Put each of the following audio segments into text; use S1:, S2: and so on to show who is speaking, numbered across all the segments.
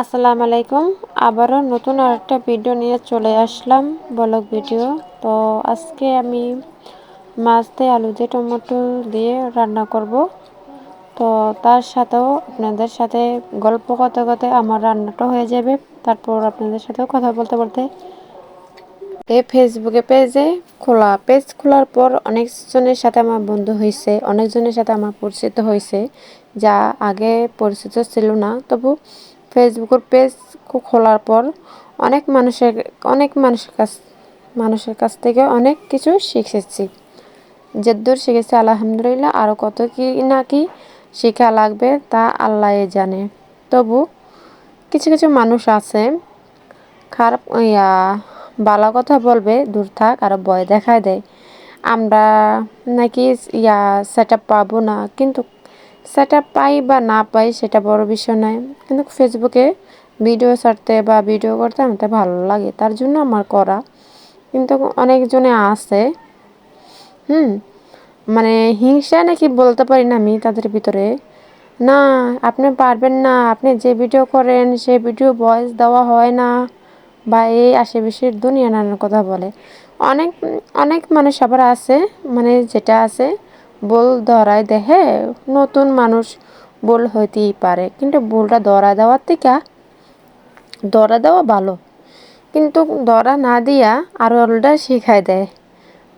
S1: আসসালামু আলাইকুম। আবারও নতুন আরেকটা ভিডিও নিয়ে চলে আসলাম ব্লগ ভিডিও তো আজকে আমি মাছ দিয়ে আলু দিয়ে টমেটো দিয়ে রান্না করব। তো তার সাথেও আপনাদের সাথে গল্প করতে করতে আমার রান্নাটা হয়ে যাবে। তারপর আপনাদের সাথেও কথা বলতে বলতে এই ফেসবুকে পেজে খোলা। পেজ খোলার পর অনেকজনের সাথে আমার বন্ধু হয়েছে অনেকজনের সাথে আমার পরিচিত হয়েছে যা আগে পরিচিত ছিল না। তবু ফেসবুকের পেজ খোলার পর অনেক মানুষের অনেক মানুষের কাছ মানুষের কাছ থেকে অনেক কিছু শিখেছি। যেদ্দূর শিখেছি, আলহামদুলিল্লাহ আরও কত কি না কি শেখা লাগবে তা আল্লাহ জানে। তবু কিছু কিছু মানুষ আছে, খারাপ, ইয়া ভালো কথা বলবে, দূর থাক, আর ভয় দেখায় দেয়। আমরা নাকি ইয়া সেটা পাবো না, কিন্তু সেটা পাই বা না পাই সেটা বড় বিষয় নয়। কিন্তু ফেসবুকে ভিডিও ছাড়তে বা ভিডিও করতে আমাকে ভালো লাগে, তার জন্য আমার করা। কিন্তু অনেকজনে আছে, হুম মানে হিংসা নাকি বলতে পারি না আমি তাদের ভিতরে। না, আপনি পারবেন না, আপনি যে ভিডিও করেন সে ভিডিও ভয়েস দেওয়া হয় না বা এই আশেপাশের দুনিয়া নানান কথা বলে। অনেক অনেক মানুষ আবার আছে মানে যেটা আছে বল ধরায় দেহে, নতুন মানুষ ভুল হইতেই পারে। কিন্তু ভুলটা ধরা দেওয়ার থেকে ধরা দেওয়া ভালো। কিন্তু ধরা না দিয়া আরও উল্টা শিখাই দেয়,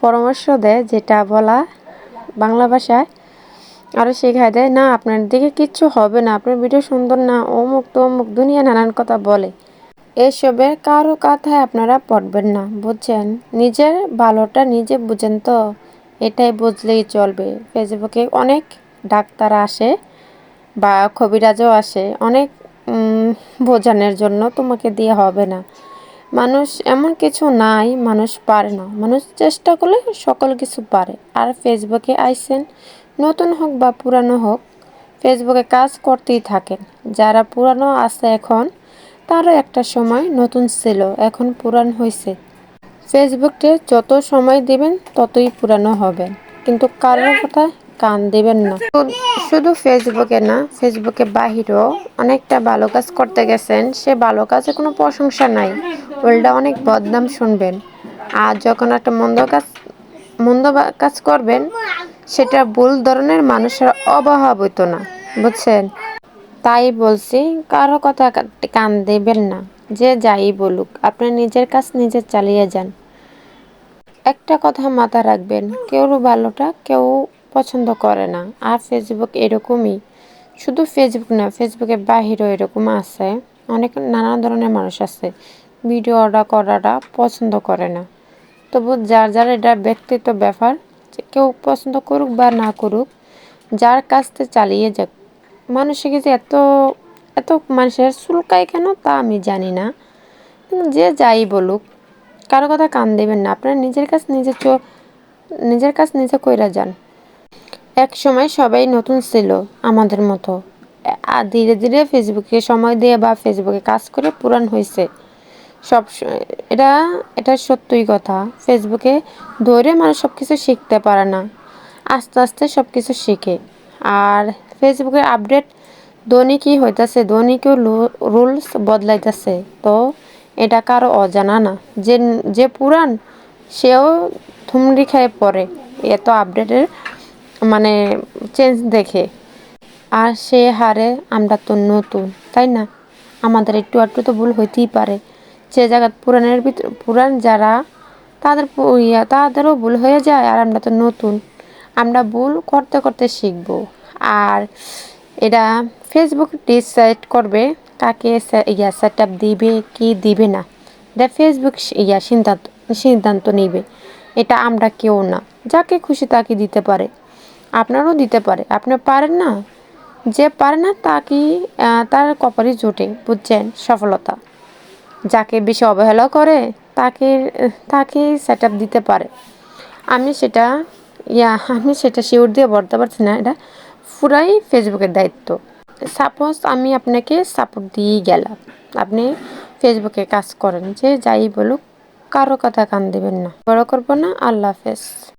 S1: পরামর্শ দেয়, যেটা বলা বাংলা ভাষায় আরও শেখায় দেয়, না, আপনার দিকে কিচ্ছু হবে না, আপনার ভিডিও সুন্দর না, অমুক তমুক দুনিয়া নানান কথা বলে। এসবের কারও কথায় আপনারা পড়বেন না, বুঝছেন? নিজের ভালোটা নিজে বুঝেন তো। এটাই বুঝলেই চলবে। ফেসবুকে অনেক ডাক্তার আসে বা কবিরাজও আসে, অনেক বোঝানোর জন্য তোমাকে দিয়ে হবে না। মানুষ এমন কিছু নাই, মানুষ পারে না। মানুষ চেষ্টা করলে সকল কিছু পারে। আর ফেসবুকে আইসেন, নতুন হোক বা পুরানো হোক, ফেসবুকে কাজ করতেই থাকেন। যারা পুরানো আছে এখন, তারও একটা সময় নতুন ছিল, এখন পুরান হয়েছে ফেসবুককে যত সময় দিবেন, ততই পুরানো হবে। কিন্তু কারোর কথা কান দিবেন না। শুধু ফেসবুকে না, ফেসবুকে বাহিরেও অনেকটা ভালো কাজ করতে গেছেন। সে ভালো কাজে কোনো প্রশংসা নাই। উল্টা অনেক বদনাম শুনবেন। আর যখন একটা মন্দ কাজ মন্দ কাজ করবেন, সেটা ভুল ধরনের মানুষের অভাব হইতো না। বুঝছেন? তাই বলছি, কারও কথা কান দেবেন না। যে যাই বলুক, আপনি নিজের কাজ নিজে চালিয়ে যান। একটা কথা মাথা রাখবেন, কেউ ভালোটা কেউ পছন্দ করে না। আর ফেসবুক এরকমই। শুধু ফেসবুক না ফেসবুকের বাহিরেও এরকম আছে। অনেক নানা ধরনের মানুষ আছে ভিডিও অর্ডার করাটা পছন্দ করে না। তবু যার যার এটা ব্যক্তিত্ব ব্যাপার কেউ পছন্দ করুক বা না করুক, যার কাছতে চালিয়ে যাক, মানুষের কাছে এত এত মানুষের চুলকায় কেন তা আমি জানি না। যে যাই বলুক, কারও কথা কান দেবেন না। আপনার নিজের কাছ নিজে নিজের কাছ নিজে কইরা যান। এক সময় সবাই নতুন ছিল আমাদের মতো। আর ধীরে ধীরে ফেসবুকে সময় দিয়ে বা ফেসবুকে কাজ করে পুরান হয়েছে সব এটা এটা সত্যই কথা। ফেসবুকে ধরে মানুষ সব কিছু শিখতে পারে না। আস্তে আস্তে সব কিছু শিখে। আর ফেসবুকের আপডেট দৈনিকই হইতাছে? দৈনিকও রুলস বদলাইতেছে। তো এটা কারও অজানা না। যে যে পুরান সেও থুমড়ি খেয়ে পড়ে এত আপডেটের মানে চেঞ্জ দেখে। আর সে হারে আমরা তো নতুন, তাই না? আমাদের একটু একটু তো ভুল হইতেই পারে। যে জায়গা পুরাণের ভিতর পুরাণ যারা, তাদের ইয়া, তাদেরও ভুল হয়ে যায় আর আমরা তো নতুন। আমরা ভুল করতে করতে শিখব। আর এটা ফেসবুক ডিসাইড করবে কাকে ইয়া সেট আপ দিবে, কি দিবে না। এটা ফেসবুক ইয়া সিদ্ধান্ত সিদ্ধান্ত নিবে। এটা আমরা কেউ না। যাকে খুশি তাকে দিতে পারে। আপনারও দিতে পারে। আপনি পারেন না? যে পারে না তাকে তার কপালই জোটে, বুঝছেন? সফলতা। যাকে বেশি অবহেলা করে, তাকে তাকে সেট দিতে পারে। আমি সেটা, ইয়া, আমি সেটা শিওর দিয়ে বলতে পারছি না। এটা পুরাই ফেসবুকের দায়িত্ব। সাপোজ আমি আপনাকে সাপোর্ট দিয়েই গেলাম। আপনি ফেসবুকে কাজ করেন যে যাই বলুক, কারও কথা কান দেবেন না। বড় করব না, আল্লাহ হাফেজ।